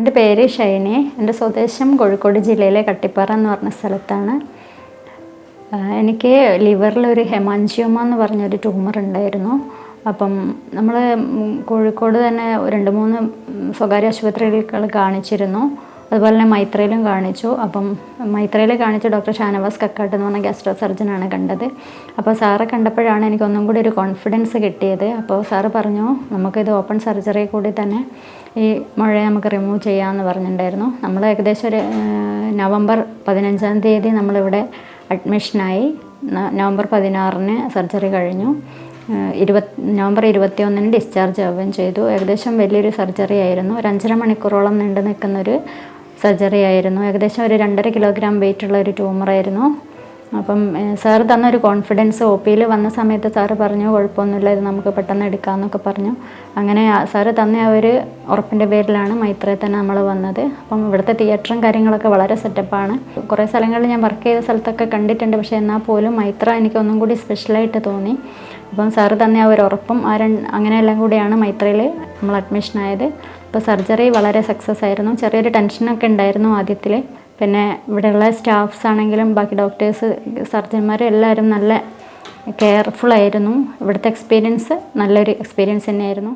എന്റെ പേര് ഷൈനി. എന്റെ സ്വദേശം കോഴിക്കോട് ജില്ലയിലെ കട്ടിപ്പാറ എന്ന് പറഞ്ഞ സ്ഥലത്താണ്. എനിക്ക് ലിവറിലൊരു ഹെമാൻജിയോമ എന്ന് പറഞ്ഞൊരു ട്യൂമർ ഉണ്ടായിരുന്നു. അപ്പം നമ്മൾ കോഴിക്കോട് തന്നെ രണ്ട് മൂന്ന് സ്വകാര്യ ആശുപത്രികൾ കാണിച്ചിരുന്നു. അതുപോലെ തന്നെ മൈത്രയിലും കാണിച്ചു. അപ്പം മൈത്രയിൽ കാണിച്ച ഡോക്ടർ ഷാനവാസ് കക്കാട്ട് എന്ന് പറഞ്ഞ ഗാസ്ട്രോ സർജനാണ് കണ്ടത്. അപ്പോൾ സാറെ കണ്ടപ്പോഴാണ് എനിക്ക് ഒന്നും കൂടി ഒരു കോൺഫിഡൻസ് കിട്ടിയത്. അപ്പോൾ സാറ് പറഞ്ഞു നമുക്കിത് ഓപ്പൺ സർജറി കൂടി തന്നെ ഈ മുഴ നമുക്ക് റിമൂവ് ചെയ്യാമെന്ന് പറഞ്ഞിട്ടുണ്ടായിരുന്നു. നമ്മൾ ഏകദേശം ഒരു നവംബർ പതിനഞ്ചാം തീയതി നമ്മളിവിടെ അഡ്മിഷനായി നവംബർ പതിനാറിന് സർജറി കഴിഞ്ഞു. ഇരുപത് നവംബർ ഇരുപത്തി ഒന്നിന് ഡിസ്ചാർജ് ആവുകയും ചെയ്തു. ഏകദേശം വലിയൊരു സർജറി ആയിരുന്നു. ഒരു അഞ്ചര മണിക്കൂറോളം നീണ്ടു നിൽക്കുന്നൊരു സർജറി ആയിരുന്നു. ഏകദേശം ഒരു രണ്ടര കിലോഗ്രാം വെയിറ്റ് ഉള്ള ഒരു ട്യൂമറായിരുന്നു അപ്പം സാർ തന്നൊരു കോൺഫിഡൻസ് ഒ പിയിൽ വന്ന സമയത്ത് സാറ് പറഞ്ഞു കുഴപ്പമൊന്നുമില്ല ഇത് നമുക്ക് പെട്ടെന്ന് എടുക്കാമെന്നൊക്കെ പറഞ്ഞു. അങ്ങനെ സാറ് തന്ന ആ ഒരു ഉറപ്പിന്റെ പേരിലാണ് മൈത്രയിൽ തന്നെ നമ്മൾ വന്നത്. അപ്പം ഇവിടുത്തെ തിയേറ്ററും കാര്യങ്ങളൊക്കെ വളരെ സെറ്റപ്പാണ് കുറേ സ്ഥലങ്ങളിൽ ഞാൻ വർക്ക് ചെയ്ത സ്ഥലത്തൊക്കെ കണ്ടിട്ടുണ്ട്. പക്ഷേ എന്നാൽ പോലും മൈത്ര എനിക്ക് ഒന്നും കൂടി സ്പെഷ്യലായിട്ട് തോന്നി. അപ്പം സാറ് തന്നെ ആ ഒരു ഉറപ്പും ആ രണ്ട് അങ്ങനെയെല്ലാം കൂടിയാണ് മൈത്രയിൽ നമ്മൾ അഡ്മിഷൻ ആയത്. അപ്പോൾ സർജറി വളരെ സക്സസ് ആയിരുന്നു. ചെറിയൊരു ടെൻഷനൊക്കെ ഉണ്ടായിരുന്നു ആദ്യത്തിൽ പിന്നെ ഇവിടെയുള്ള സ്റ്റാഫ്സ് ആണെങ്കിലും ബാക്കി ഡോക്ടേഴ്സ് സർജന്മാരും എല്ലാവരും നല്ല കെയർഫുൾ ആയിരുന്നു. ഇവിടുത്തെ എക്സ്പീരിയൻസ് നല്ലൊരു എക്സ്പീരിയൻസ് തന്നെയായിരുന്നു.